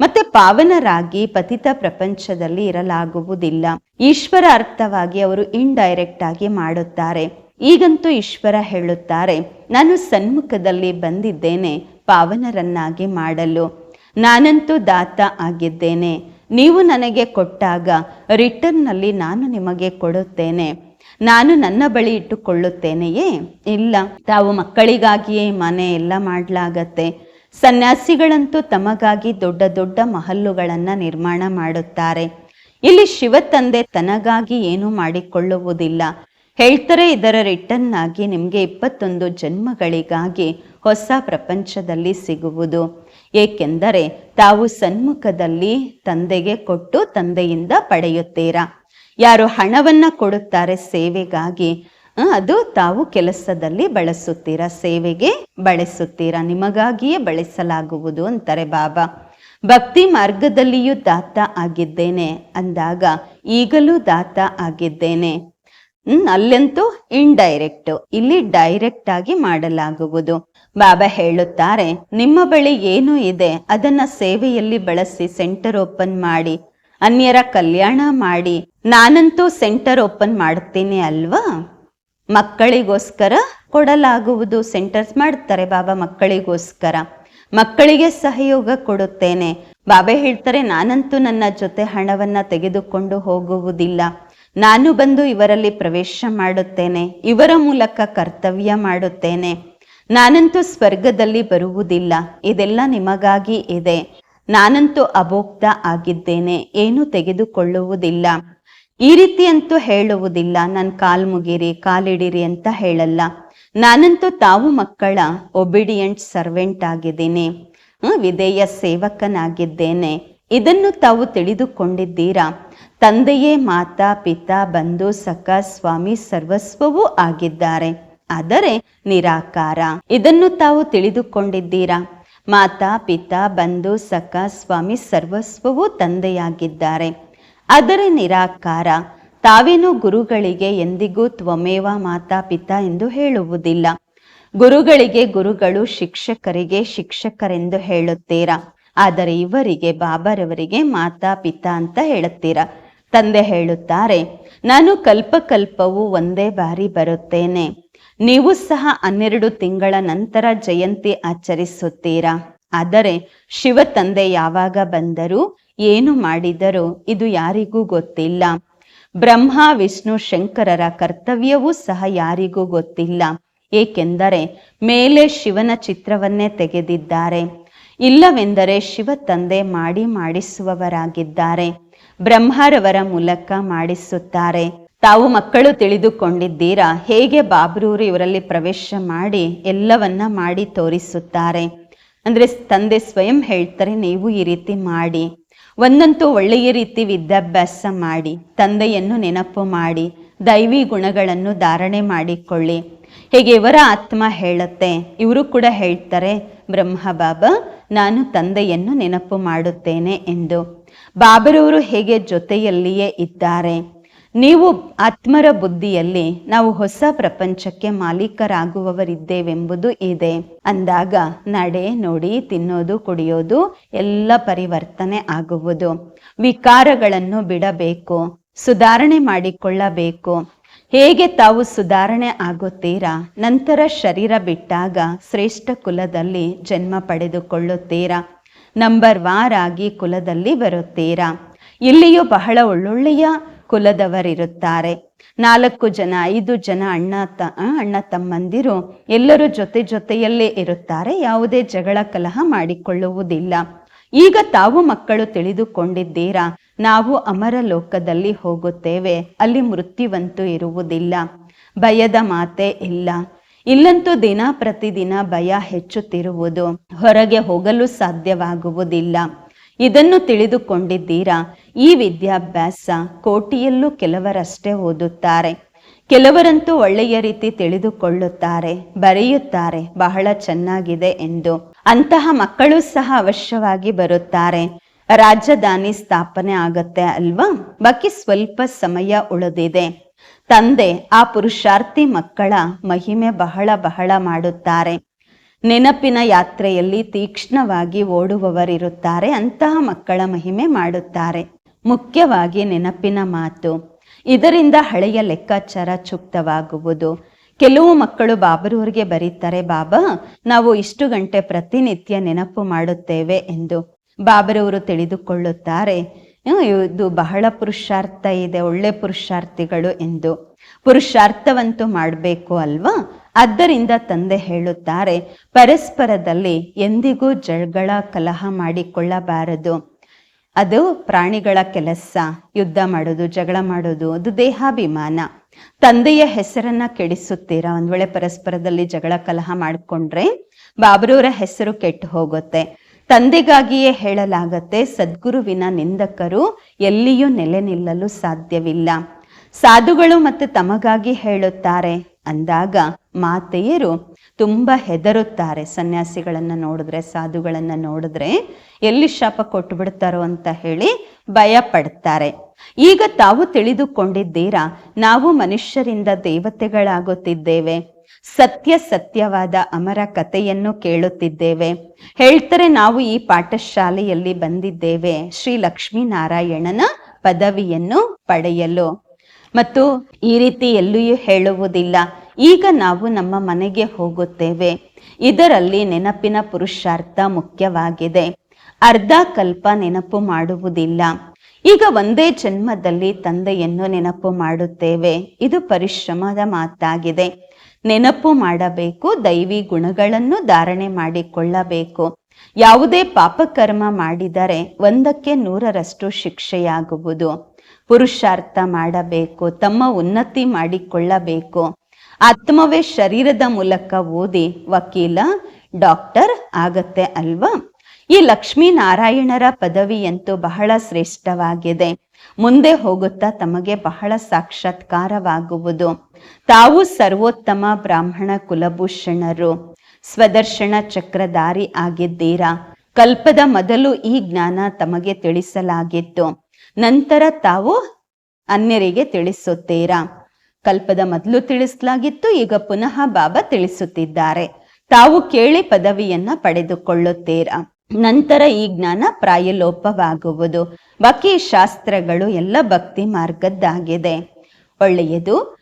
ಮತ್ತೆ ಪಾವನರಾಗಿ ಪತಿತ ಪ್ರಪಂಚದಲ್ಲಿ ಇರಲಾಗುವುದಿಲ್ಲ. ಈಶ್ವರ ಅರ್ಥವಾಗಿ ಅವರು ಇಂಡೈರೆಕ್ಟ್ ಆಗಿ ಮಾಡುತ್ತಾರೆ. ಈಗಂತೂ ಈಶ್ವರ ಹೇಳುತ್ತಾರೆ, ನಾನು ಸನ್ಮುಖದಲ್ಲಿ ಬಂದಿದ್ದೇನೆ, ಪಾವನರನ್ನಾಗಿ ಮಾಡಲು. ನಾನಂತೂ ದಾತ ಆಗಿದ್ದೇನೆ. ನೀವು ನನಗೆ ಕೊಟ್ಟಾಗ ರಿಟರ್ನ್ನಲ್ಲಿ ನಾನು ನಿಮಗೆ ಕೊಡುತ್ತೇನೆ. ನಾನು ನನ್ನ ಬಳಿ ಇಟ್ಟುಕೊಳ್ಳುತ್ತೇನೆಯೇ? ಇಲ್ಲ. ತಾವು ಮಕ್ಕಳಿಗಾಗಿಯೇ ಮನೆ ಎಲ್ಲ ಮಾಡಲಾಗತ್ತೆ. ಸನ್ಯಾಸಿಗಳಂತೂ ತಮಗಾಗಿ ದೊಡ್ಡ ದೊಡ್ಡ ಮಹಲ್ಲುಗಳನ್ನ ನಿರ್ಮಾಣ ಮಾಡುತ್ತಾರೆ. ಇಲ್ಲಿ ಶಿವ ತಂದೆ ತನಗಾಗಿ ಏನು ಮಾಡಿಕೊಳ್ಳುವುದಿಲ್ಲ. ಹೇಳ್ತಾರೆ ಇದರ ರಿಟರ್ನ್ ಆಗಿ ನಿಮಗೆ ಇಪ್ಪತ್ತೊಂದು ಜನ್ಮಗಳಿಗಾಗಿ ಹೊಸ ಪ್ರಪಂಚದಲ್ಲಿ ಸಿಗುವುದು. ಏಕೆಂದರೆ ತಾವು ಸನ್ಮುಖದಲ್ಲಿ ತಂದೆಗೆ ಕೊಟ್ಟು ತಂದೆಯಿಂದ ಪಡೆಯುತ್ತೀರಾ? ಯಾರು ಹಣವನ್ನ ಕೊಡುತ್ತಾರೆ ಸೇವೆಗಾಗಿ ಅದು ತಾವು ಕೆಲಸದಲ್ಲಿ ಬಳಸುತ್ತೀರಾ? ಸೇವೆಗೆ ಬಳಸುತ್ತೀರಾ? ನಿಮಗಾಗಿಯೇ ಬಳಸಲಾಗುವುದು ಅಂತಾರೆ ಬಾಬಾ. ಭಕ್ತಿ ಮಾರ್ಗದಲ್ಲಿಯೂ ದಾತ ಆಗಿದ್ದೇನೆ ಅಂದಾಗ ಈಗಲೂ ದಾತ ಆಗಿದ್ದೇನೆ. ಹ್ಮ್, ಅಲ್ಲಂತೂ ಇಂಡೈರೆಕ್ಟ್ ಇಲ್ಲಿ ಡೈರೆಕ್ಟ್ ಆಗಿ ಮಾಡಲಾಗುವುದು. ಬಾಬಾ ಹೇಳುತ್ತಾರೆ, ನಿಮ್ಮ ಬಳಿ ಏನು ಇದೆ, ಅದನ್ನ ಸೇವೆಯಲ್ಲಿ ಬಳಸಿ ಸೆಂಟರ್ ಓಪನ್ ಮಾಡಿ, ಅನ್ಯರ ಕಲ್ಯಾಣ ಮಾಡಿ, ನಾನಂತೂ ಸೆಂಟರ್ ಓಪನ್ ಮಾಡ್ತೀನಿ ಅಲ್ವಾ? ಮಕ್ಕಳಿಗೋಸ್ಕರ ಕೊಡಲಾಗುವುದು ಸೆಂಟರ್ಸ್ ಮಾಡ್ತಾರೆ ಬಾಬಾ ಮಕ್ಕಳಿಗೋಸ್ಕರ. ಮಕ್ಕಳಿಗೆ ಸಹಯೋಗ ಕೊಡುತ್ತೇನೆ. ಬಾಬೆ ಹೇಳ್ತಾರೆ, ನಾನಂತೂ ನನ್ನ ಜೊತೆ ಹಣವನ್ನ ತೆಗೆದುಕೊಂಡು ಹೋಗುವುದಿಲ್ಲ. ನಾನು ಬಂದು ಇವರಲ್ಲಿ ಪ್ರವೇಶ ಮಾಡುತ್ತೇನೆ. ಇವರ ಮೂಲಕ ಕರ್ತವ್ಯ ಮಾಡುತ್ತೇನೆ. ನಾನಂತೂ ಸ್ವರ್ಗದಲ್ಲಿ ಬರುವುದಿಲ್ಲ. ಇದೆಲ್ಲ ನಿಮಗಾಗಿ ಇದೆ. ನಾನಂತೂ ಅಭೋಕ್ತ ಆಗಿದ್ದೇನೆ. ಏನು ತೆಗೆದುಕೊಳ್ಳುವುದಿಲ್ಲ. ಈ ರೀತಿಯಂತೂ ಹೇಳುವುದಿಲ್ಲ. ನನ್ ಕಾಲ್ ಮುಗಿರಿ, ಕಾಲಿಡಿರಿ ಅಂತ ಹೇಳಲ್ಲ. ನಾನಂತೂ ತಾವು ಮಕ್ಕಳ ಒಬಿಡಿಯಂಟ್ ಸರ್ವೆಂಟ್ ಆಗಿದ್ದೀನಿ. ವಿಧೇಯ ಸೇವಕನಾಗಿದ್ದೇನೆ. ಇದನ್ನು ತಾವು ತಿಳಿದುಕೊಂಡಿದ್ದೀರಾ? ತಂದೆಯೇ, ಮಾತಾ, ಪಿತಾ, ಬಂಧು, ಸಖ, ಸ್ವಾಮಿ, ಸರ್ವಸ್ವವೂ ಆಗಿದ್ದಾರೆ. ಆದರೆ ನಿರಾಕಾರ. ಇದನ್ನು ತಾವು ತಿಳಿದುಕೊಂಡಿದ್ದೀರಾ? ಮಾತಾ, ಪಿತಾ, ಬಂಧು, ಸಖ, ಸ್ವಾಮಿ, ಸರ್ವಸ್ವವೂ ತಂದೆಯಾಗಿದ್ದಾರೆ. ಆದರೆ ನಿರಾಕಾರ. ತಾವೇನು ಗುರುಗಳಿಗೆ ಎಂದಿಗೂ ತ್ವಮೇವ ಮಾತಾ, ಪಿತಾ ಎಂದು ಹೇಳುವುದಿಲ್ಲ. ಗುರುಗಳಿಗೆ ಗುರುಗಳು ಶಿಕ್ಷಕರಿಗೆ ಶಿಕ್ಷಕರೆಂದು ಹೇಳುತ್ತೀರಾ? ಆದರೆ ಇವರಿಗೆ, ಬಾಬರವರಿಗೆ ಮಾತಾ, ಪಿತಾ ಅಂತ ಹೇಳುತ್ತೀರಾ? ತಂದೆ ಹೇಳುತ್ತಾರೆ, ನಾನು ಕಲ್ಪಕಲ್ಪವು ಒಂದೇ ಬಾರಿ ಬರುತ್ತೇನೆ. ನೀವು ಸಹ ಹನ್ನೆರಡು ತಿಂಗಳ ನಂತರ ಜಯಂತಿ ಆಚರಿಸುತ್ತೀರಾ? ಆದರೆ ಶಿವ ತಂದೆ ಯಾವಾಗ ಬಂದರು ಏನು ಮಾಡಿದರು ಇದು ಯಾರಿಗೂ ಗೊತ್ತಿಲ್ಲ. ಬ್ರಹ್ಮ, ವಿಷ್ಣು, ಶಂಕರರ ಕರ್ತವ್ಯವೂ ಸಹ ಯಾರಿಗೂ ಗೊತ್ತಿಲ್ಲ. ಏಕೆಂದರೆ ಮೇಲೆ ಶಿವನ ಚಿತ್ರವನ್ನೇ ತೆಗೆದಿದ್ದಾರೆ. ಇಲ್ಲವೆಂದರೆ ಶಿವ ತಂದೆ ಮಾಡಿ ಮಾಡಿಸುವವರಾಗಿದ್ದಾರೆ. ಬ್ರಹ್ಮರವರ ಮೂಲಕ ಮಾಡಿಸುತ್ತಾರೆ. ತಾವು ಮಕ್ಕಳು ತಿಳಿದುಕೊಂಡಿದ್ದೀರಾ? ಹೇಗೆ ಬಾಬ್ರೂರು ಇವರಲ್ಲಿ ಪ್ರವೇಶ ಮಾಡಿ ಎಲ್ಲವನ್ನ ಮಾಡಿ ತೋರಿಸುತ್ತಾರೆ? ಅಂದ್ರೆ ತಂದೆ ಸ್ವಯಂ ಹೇಳ್ತಾರೆ, ನೀವು ಈ ರೀತಿ ಮಾಡಿ. ಒಂದಂತೂ ಒಳ್ಳೆಯ ರೀತಿ ವಿದ್ಯಾಭ್ಯಾಸ ಮಾಡಿ. ತಂದೆಯನ್ನು ನೆನಪು ಮಾಡಿ. ದೈವಿ ಗುಣಗಳನ್ನು ಧಾರಣೆ ಮಾಡಿಕೊಳ್ಳಿ. ಹೇಗೆ ಇವರ ಆತ್ಮ ಹೇಳುತ್ತೆ? ಇವರು ಕೂಡ ಹೇಳ್ತಾರೆ, ಬ್ರಹ್ಮ ಬಾಬಾ, ನಾನು ತಂದೆಯನ್ನು ನೆನಪು ಮಾಡುತ್ತೇನೆ ಎಂದು. ಬಾಬರವರು ಹೇಗೆ ಜೊತೆಯಲ್ಲಿಯೇ ಇದ್ದಾರೆ? ನೀವು ಆತ್ಮರ ಬುದ್ಧಿಯಲ್ಲಿ ನಾವು ಹೊಸ ಪ್ರಪಂಚಕ್ಕೆ ಮಾಲೀಕರಾಗುವವರಿದ್ದೇವೆಂಬುದು ಇದೆ. ಅಂದಾಗ ನಡೆ, ನೋಡಿ, ತಿನ್ನೋದು, ಕುಡಿಯೋದು ಎಲ್ಲ ಪರಿವರ್ತನೆ ಆಗುವುದು. ವಿಕಾರಗಳನ್ನು ಬಿಡಬೇಕು, ಸುಧಾರಣೆ ಮಾಡಿಕೊಳ್ಳಬೇಕು. ಹೇಗೆ ತಾವು ಸುಧಾರಣೆ ಆಗುತ್ತೀರಾ? ನಂತರ ಶರೀರ ಬಿಟ್ಟಾಗ ಶ್ರೇಷ್ಠ ಕುಲದಲ್ಲಿ ಜನ್ಮ ಪಡೆದುಕೊಳ್ಳುತ್ತೀರಾ? ನಂಬರ್ ವಾರ್ ಆಗಿ ಕುಲದಲ್ಲಿ ಬರುತ್ತೀರಾ? ಇಲ್ಲಿಯೂ ಬಹಳ ಒಳ್ಳೊಳ್ಳೆಯ ಕುಲದವರಿರುತ್ತಾರೆ. ನಾಲ್ಕು ಜನ, ಐದು ಜನ ಅಣ್ಣ ತ ಅಣ್ಣ ತಮ್ಮಂದಿರು ಎಲ್ಲರೂ ಜೊತೆ ಜೊತೆಯಲ್ಲೇ ಇರುತ್ತಾರೆ. ಯಾವುದೇ ಜಗಳ ಕಲಹ ಮಾಡಿಕೊಳ್ಳುವುದಿಲ್ಲ. ಈಗ ತಾವು ಮಕ್ಕಳು ತಿಳಿದುಕೊಂಡಿದ್ದೀರಾ? ನಾವು ಅಮರ ಲೋಕದಲ್ಲಿ ಹೋಗುತ್ತೇವೆ. ಅಲ್ಲಿ ಮೃತ್ಯುವಂತೂ ಇರುವುದಿಲ್ಲ. ಭಯದ ಮಾತೆ ಇಲ್ಲ. ಇಲ್ಲಂತೂ ದಿನ ಪ್ರತಿದಿನ ಭಯ ಹೆಚ್ಚುತ್ತಿರುವುದು. ಹೊರಗೆ ಹೋಗಲು ಸಾಧ್ಯವಾಗುವುದಿಲ್ಲ. ಇದನ್ನು ತಿಳಿದುಕೊಂಡಿದ್ದೀರಾ? ಈ ವಿದ್ಯಾಭ್ಯಾಸ ಕೋಟಿಯಲ್ಲೂ ಕೆಲವರಷ್ಟೇ ಓದುತ್ತಾರೆ. ಕೆಲವರಂತೂ ಒಳ್ಳೆಯ ರೀತಿ ತಿಳಿದುಕೊಳ್ಳುತ್ತಾರೆ, ಬರೆಯುತ್ತಾರೆ, ಬಹಳ ಚೆನ್ನಾಗಿದೆ ಎಂದು. ಅಂತಹ ಮಕ್ಕಳು ಸಹ ಅವಶ್ಯವಾಗಿ ಬರುತ್ತಾರೆ. ರಾಜಧಾನಿ ಸ್ಥಾಪನೆ ಆಗತ್ತೆ ಅಲ್ವಾ? ಬಾಕಿ ಸ್ವಲ್ಪ ಸಮಯ ಉಳಿದಿದೆ. ತಂದೆ, ಆ ಪುರುಷಾರ್ಥಿ ಮಕ್ಕಳ ಮಹಿಮೆ ಬಹಳ ಬಹಳ ಮಾಡುತ್ತಾರೆ. ನೆನಪಿನ ಯಾತ್ರೆಯಲ್ಲಿ ತೀಕ್ಷ್ಣವಾಗಿ ಓಡುವವರಿರುತ್ತಾರೆ, ಅಂತಹ ಮಕ್ಕಳ ಮಹಿಮೆ ಮಾಡುತ್ತಾರೆ. ಮುಖ್ಯವಾಗಿ ನೆನಪಿನ ಮಾತು. ಇದರಿಂದ ಹಳೆಯ ಲೆಕ್ಕಾಚಾರ ಚುಕ್ತವಾಗುವುದು ಕೆಲವು ಮಕ್ಕಳು ಬಾಬರವರಿಗೆ ಬರೀತಾರೆ, ಬಾಬಾ, ನಾವು ಇಷ್ಟು ಗಂಟೆ ಪ್ರತಿನಿತ್ಯ ನೆನಪು ಮಾಡುತ್ತೇವೆ ಎಂದು ಬಾಬರವರು ತಿಳಿದುಕೊಳ್ಳುತ್ತಾರೆ. ಇದು ಬಹಳ ಪುರುಷಾರ್ಥ ಇದೆ, ಒಳ್ಳೆ ಪುರುಷಾರ್ಥಿಗಳು ಎಂದು. ಪುರುಷಾರ್ಥವಂತೂ ಮಾಡಬೇಕು ಅಲ್ವಾ? ಆದ್ದರಿಂದ ತಂದೆ ಹೇಳುತ್ತಾರೆ, ಪರಸ್ಪರದಲ್ಲಿ ಎಂದಿಗೂ ಜಗಳ ಕಲಹ ಮಾಡಿಕೊಳ್ಳಬಾರದು. ಅದು ಪ್ರಾಣಿಗಳ ಕೆಲಸ, ಯುದ್ಧ ಮಾಡೋದು ಜಗಳ ಮಾಡೋದು ಅದು ದೇಹಾಭಿಮಾನ. ತಂದೆಯ ಹೆಸರನ್ನ ಕೆಡಿಸುತ್ತೀರಾ? ಒಂದ್ ವೇಳೆ ಪರಸ್ಪರದಲ್ಲಿ ಜಗಳ ಕಲಹ ಮಾಡಿಕೊಂಡ್ರೆ ಬಾಬರೂರ ಹೆಸರು ಕೆಟ್ಟು ಹೋಗುತ್ತೆ. ತಂದೆಗಾಗಿಯೇ ಹೇಳಲಾಗತ್ತೆ, ಸದ್ಗುರುವಿನ ನಿಂದಕರು ಎಲ್ಲಿಯೂ ನೆಲೆ ನಿಲ್ಲಲು ಸಾಧ್ಯವಿಲ್ಲ. ಸಾಧುಗಳು ಮತ್ತು ತಮಗಾಗಿ ಹೇಳುತ್ತಾರೆ ಅಂದಾಗ ಮಾತೆಯರು ತುಂಬಾ ಹೆದರುತ್ತಾರೆ. ಸನ್ಯಾಸಿಗಳನ್ನ ನೋಡಿದ್ರೆ, ಸಾಧುಗಳನ್ನ ನೋಡಿದ್ರೆ ಎಲ್ಲಿ ಶಾಪ ಕೊಟ್ಟು ಬಿಡ್ತಾರೋ ಅಂತ ಹೇಳಿ ಭಯ ಪಡ್ತಾರೆ ಈಗ ತಾವು ತಿಳಿದುಕೊಂಡಿದ್ದೀರಾ, ನಾವು ಮನುಷ್ಯರಿಂದ ದೇವತೆಗಳಾಗುತ್ತಿದ್ದೇವೆ, ಸತ್ಯ ಸತ್ಯವಾದ ಅಮರ ಕಥೆಯನ್ನು ಕೇಳುತ್ತಿದ್ದೇವೆ. ಹೇಳ್ತಾರೆ, ನಾವು ಈ ಪಾಠಶಾಲೆಯಲ್ಲಿ ಬಂದಿದ್ದೇವೆ ಶ್ರೀ ಲಕ್ಷ್ಮೀನಾರಾಯಣನ ಪದವಿಯನ್ನು ಪಡೆಯಲು. ಮತ್ತು ಈ ರೀತಿ ಎಲ್ಲಿಯೂ ಹೇಳುವುದಿಲ್ಲ. ಈಗ ನಾವು ನಮ್ಮ ಮನೆಗೆ ಹೋಗುತ್ತೇವೆ. ಇದರಲ್ಲಿ ನೆನಪಿನ ಪುರುಷಾರ್ಥ ಮುಖ್ಯವಾಗಿದೆ. ಅರ್ಧ ಕಲ್ಪ ನೆನಪು ಮಾಡುವುದಿಲ್ಲ. ಈಗ ಒಂದೇ ಜನ್ಮದಲ್ಲಿ ತಂದೆಯನ್ನು ನೆನಪು ಮಾಡುತ್ತೇವೆ. ಇದು ಪರಿಶ್ರಮದ ಮಾತಾಗಿದೆ. ನೆನಪು ಮಾಡಬೇಕು, ದೈವಿ ಗುಣಗಳನ್ನು ಧಾರಣೆ ಮಾಡಿಕೊಳ್ಳಬೇಕು. ಯಾವುದೇ ಪಾಪಕರ್ಮ ಮಾಡಿದರೆ ಒಂದಕ್ಕೆ ನೂರರಷ್ಟು ಶಿಕ್ಷೆಯಾಗುವುದು. ಪುರುಷಾರ್ಥ ಮಾಡಬೇಕು, ತಮ್ಮ ಉನ್ನತಿ ಮಾಡಿಕೊಳ್ಳಬೇಕು. ಆತ್ಮವೇ ಶರೀರದ ಮೂಲಕ ಓದಿ ವಕೀಲ, ಡಾಕ್ಟರ್ ಆಗತ್ತೆ ಅಲ್ವಾ? ಈ ಲಕ್ಷ್ಮೀನಾರಾಯಣರ ಪದವಿಯಂತೂ ಬಹಳ ಶ್ರೇಷ್ಠವಾಗಿದೆ. ಮುಂದೆ ಹೋಗುತ್ತಾ ತಮಗೆ ಬಹಳ ಸಾಕ್ಷಾತ್ಕಾರವಾಗುವುದು. ತಾವು ಸರ್ವೋತ್ತಮ ಬ್ರಾಹ್ಮಣ ಕುಲಭೂಷಣರು. ಸ್ವದರ್ಶನ ಚಕ್ರಧಾರಿ ಆಗಿದ್ದೀರಾ? ಕಲ್ಪದ ಮೊದಲು ಈ ಜ್ಞಾನ ತಮಗೆ ತಿಳಿಸಲಾಗಿತ್ತು. ನಂತರ ತಾವು ಅನ್ಯರಿಗೆ ತಿಳಿಸುತ್ತೀರಾ? ಕಲ್ಪದ ಮೊದಲು ತಿಳಿಸಲಾಗಿತ್ತು, ಈಗ ಪುನಃ ಬಾಬಾ ತಿಳಿಸುತ್ತಿದ್ದಾರೆ. ತಾವು ಕೇಳಿ ಪದವಿಯನ್ನ ಪಡೆದುಕೊಳ್ಳುತ್ತೀರಾ? ನಂತರ ಈ ಜ್ಞಾನ ಪ್ರಾಯಲೋಪವಾಗುವುದು. ಬಾಕಿ ಶಾಸ್ತ್ರಗಳು ಎಲ್ಲ ಭಕ್ತಿ ಮಾರ್ಗದ್ದಾಗಿದೆ. ಒಳ್ಳೆಯದು.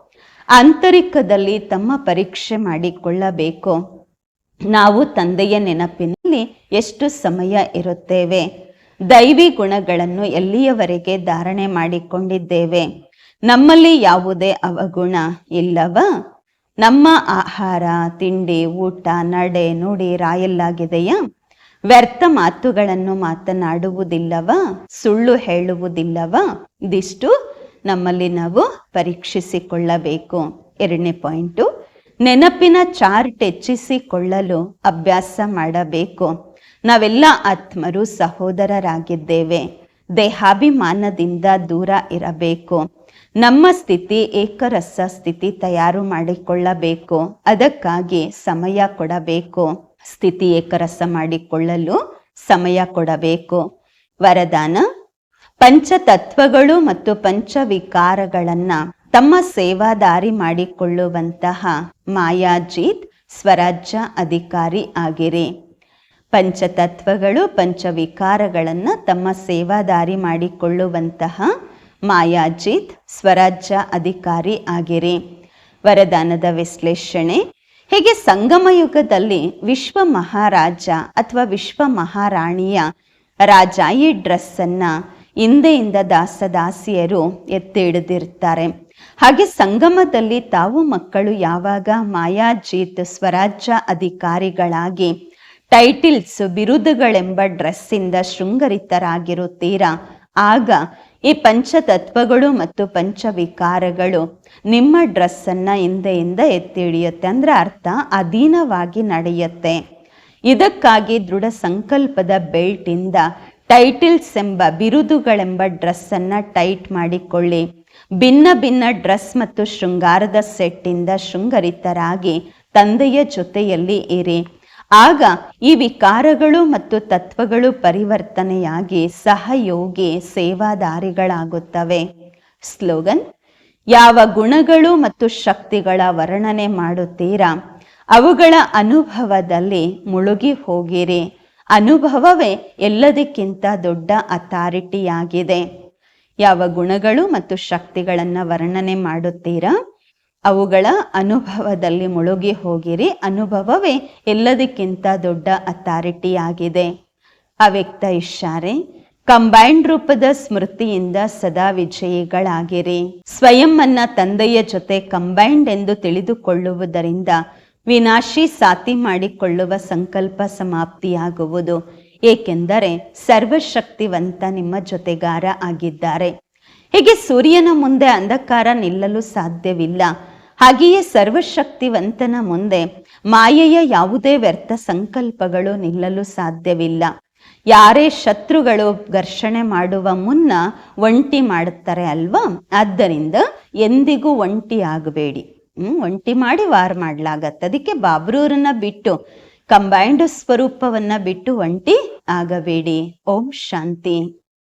ಆಂತರಿಕದಲ್ಲಿ ತಮ್ಮ ಪರೀಕ್ಷೆ ಮಾಡಿಕೊಳ್ಳಬೇಕು. ನಾವು ತಂದೆಯ ನೆನಪಿನಲ್ಲಿ ಎಷ್ಟು ಸಮಯ ಇರುತ್ತೇವೆ? ದೈವಿ ಗುಣಗಳನ್ನು ಎಲ್ಲಿಯವರೆಗೆ ಧಾರಣೆ ಮಾಡಿಕೊಂಡಿದ್ದೇವೆ? ನಮ್ಮಲ್ಲಿ ಯಾವುದೇ ಅವಗುಣ ಇಲ್ಲವ? ನಮ್ಮ ಆಹಾರ, ತಿಂಡಿ, ಊಟ, ನಡೆ, ನುಡಿ ರಾಯಲ್ಲಾಗಿದೆಯಾ? ವ್ಯರ್ಥ ಮಾತುಗಳನ್ನು ಮಾತನಾಡುವುದಿಲ್ಲವ? ಸುಳ್ಳು ಹೇಳುವುದಿಲ್ಲವ? ಇದಿಷ್ಟು ನಮ್ಮಲ್ಲಿ ನಾವು ಪರೀಕ್ಷಿಸಿಕೊಳ್ಳಬೇಕು. ಎರಡನೇ ಪಾಯಿಂಟು, ನೆನಪಿನ ಚಾರ್ಟ್ ಹೆಚ್ಚಿಸಿಕೊಳ್ಳಲು ಅಭ್ಯಾಸ ಮಾಡಬೇಕು. ನಾವೆಲ್ಲ ಆತ್ಮರು ಸಹೋದರರಾಗಿದ್ದೇವೆ. ದೇಹಾಭಿಮಾನದಿಂದ ದೂರ ಇರಬೇಕು. ನಮ್ಮ ಸ್ಥಿತಿ ಏಕರಸ ಸ್ಥಿತಿ ತಯಾರು ಮಾಡಿಕೊಳ್ಳಬೇಕು. ಅದಕ್ಕಾಗಿ ಸಮಯ ಕೊಡಬೇಕು. ಸ್ಥಿತಿ ಏಕರಸ ಮಾಡಿಕೊಳ್ಳಲು ಸಮಯ ಕೊಡಬೇಕು. ವರದಾನ ಪಂಚತತ್ವಗಳು ಮತ್ತು ಪಂಚವಿಕಾರಗಳನ್ನ ತಮ್ಮ ಸೇವಾದಾರಿ ಮಾಡಿಕೊಳ್ಳುವಂತಹ ಮಾಯಾಜೀತ್ ಸ್ವರಾಜ್ಯ ಅಧಿಕಾರಿ ಆಗಿರಿ. ಪಂಚತತ್ವಗಳು, ಪಂಚವಿಕಾರಗಳನ್ನ ತಮ್ಮ ಸೇವಾದಾರಿ ಮಾಡಿಕೊಳ್ಳುವಂತಹ ಮಾಯಾಜೀತ್ ಸ್ವರಾಜ್ಯ ಅಧಿಕಾರಿ ಆಗಿರಿ. ವರದಾನದ ವಿಶ್ಲೇಷಣೆ, ಹೀಗೆ ಸಂಗಮಯುಗದಲ್ಲಿ ವಿಶ್ವ ಮಹಾರಾಜ ಅಥವಾ ವಿಶ್ವ ಮಹಾರಾಣಿಯ ರಾಜಾಯಿ ಡ್ರೆಸ್ ಹಿಂದೆಯಿಂದ ದಾಸದಾಸಿಯರು ಎತ್ತಿ ಹಿಡಿದಿರ್ತಾರೆ ಹಾಗೆ ಸಂಗಮದಲ್ಲಿ ತಾವು ಮಕ್ಕಳು ಯಾವಾಗ ಮಾಯಾಜೀತ್ ಸ್ವರಾಜ್ಯ ಅಧಿಕಾರಿಗಳಾಗಿ ಟೈಟಿಲ್ಸ್ ಬಿರುದುಗಳೆಂಬ ಡ್ರೆಸ್ಸಿಂದ ಶೃಂಗರಿತರಾಗಿರುತ್ತೀರಾ, ಆಗ ಈ ಪಂಚತತ್ವಗಳು ಮತ್ತು ಪಂಚವಿಕಾರಗಳು ನಿಮ್ಮ ಡ್ರೆಸ್ಸನ್ನು ಹಿಂದೆಯಿಂದ ಎತ್ತಿ ಹಿಡಿಯುತ್ತೆ ಅಂದ್ರೆ ಅರ್ಥ ಅಧೀನವಾಗಿ ನಡೆಯುತ್ತೆ. ಇದಕ್ಕಾಗಿ ದೃಢ ಸಂಕಲ್ಪದ ಬೆಲ್ಟಿಂದ ಟೈಟಿಲ್ಸ್ ಎಂಬ ಬಿರುದುಗಳೆಂಬ ಡ್ರೆಸ್ಸನ್ನು ಟೈಟ್ ಮಾಡಿಕೊಳ್ಳಿ. ಭಿನ್ನ ಭಿನ್ನ ಡ್ರೆಸ್ ಮತ್ತು ಶೃಂಗಾರದ ಸೆಟ್ಟಿಂದ ಶೃಂಗರಿತರಾಗಿ ತಂದೆಯ ಜೊತೆಯಲ್ಲಿ ಇರಿ. ಆಗ ಈ ವಿಕಾರಗಳು ಮತ್ತು ತತ್ವಗಳು ಪರಿವರ್ತನೆಯಾಗಿ ಸಹಯೋಗಿ ಸೇವಾದಾರಿಗಳಾಗುತ್ತವೆ. ಸ್ಲೋಗನ್, ಯಾವ ಗುಣಗಳು ಮತ್ತು ಶಕ್ತಿಗಳ ವರ್ಣನೆ ಮಾಡುತ್ತೀರಾ? ಅವುಗಳ ಅನುಭವದಲ್ಲಿ ಮುಳುಗಿ ಹೋಗಿರಿ. ಅನುಭವವೇ ಎಲ್ಲದಕ್ಕಿಂತ ದೊಡ್ಡ ಅಥಾರಿಟಿಯಾಗಿದೆ. ಯಾವ ಗುಣಗಳು ಮತ್ತು ಶಕ್ತಿಗಳನ್ನು ವರ್ಣನೆ ಮಾಡುತ್ತೀರಾ? ಅವುಗಳ ಅನುಭವದಲ್ಲಿ ಮುಳುಗಿ ಹೋಗಿರಿ. ಅನುಭವವೇ ಎಲ್ಲದಕ್ಕಿಂತ ದೊಡ್ಡ ಅಥಾರಿಟಿಯಾಗಿದೆ. ಅವ್ಯಕ್ತ ಇಷ್ಯಾರೆ ಕಂಬೈನ್ಡ್ ರೂಪದ ಸ್ಮೃತಿಯಿಂದ ಸದಾ ವಿಜಯಿಗಳಾಗಿರಿ. ಸ್ವಯಂ ಅನ್ನ ತಂದೆಯ ಜೊತೆ ಕಂಬೈನ್ಡ್ ಎಂದು ತಿಳಿದುಕೊಳ್ಳುವುದರಿಂದ ವಿನಾಶಿ ಸಾತಿ ಮಾಡಿಕೊಳ್ಳುವ ಸಂಕಲ್ಪ ಸಮಾಪ್ತಿಯಾಗುವುದು. ಏಕೆಂದರೆ ಸರ್ವಶಕ್ತಿವಂತ ನಿಮ್ಮ ಜೊತೆಗಾರ ಆಗಿದ್ದಾರೆ. ಹೀಗೆ ಸೂರ್ಯನ ಮುಂದೆ ಅಂಧಕಾರ ನಿಲ್ಲಲು ಸಾಧ್ಯವಿಲ್ಲ. ಹಾಗೆಯೇ ಸರ್ವಶಕ್ತಿವಂತನ ಮುಂದೆ ಮಾಯೆಯ ಯಾವುದೇ ವ್ಯರ್ಥ ಸಂಕಲ್ಪಗಳು ನಿಲ್ಲಲು ಸಾಧ್ಯವಿಲ್ಲ. ಯಾರೇ ಶತ್ರುಗಳು ಘರ್ಷಣೆ ಮಾಡುವ ಮುನ್ನ ಒಂಟಿ ಮಾಡುತ್ತಾರೆ ಅಲ್ವಾ? ಆದ್ದರಿಂದ ಎಂದಿಗೂ ಒಂಟಿ ಆಗಬೇಡಿ ಹ್ಮ್, ಒಂಟಿ ಮಾಡಿ ವಾರ್ ಮಾಡ್ಲಾಗತ್ತೆ. ಅದಕ್ಕೆ ಬಾಬ್ರೂರನ್ನ ಬಿಟ್ಟು, ಕಂಬೈಂಡ್ ಸ್ವರೂಪವನ್ನ ಬಿಟ್ಟು ಒಂಟಿ ಆಗಬೇಡಿ. ಓಂ ಶಾಂತಿ.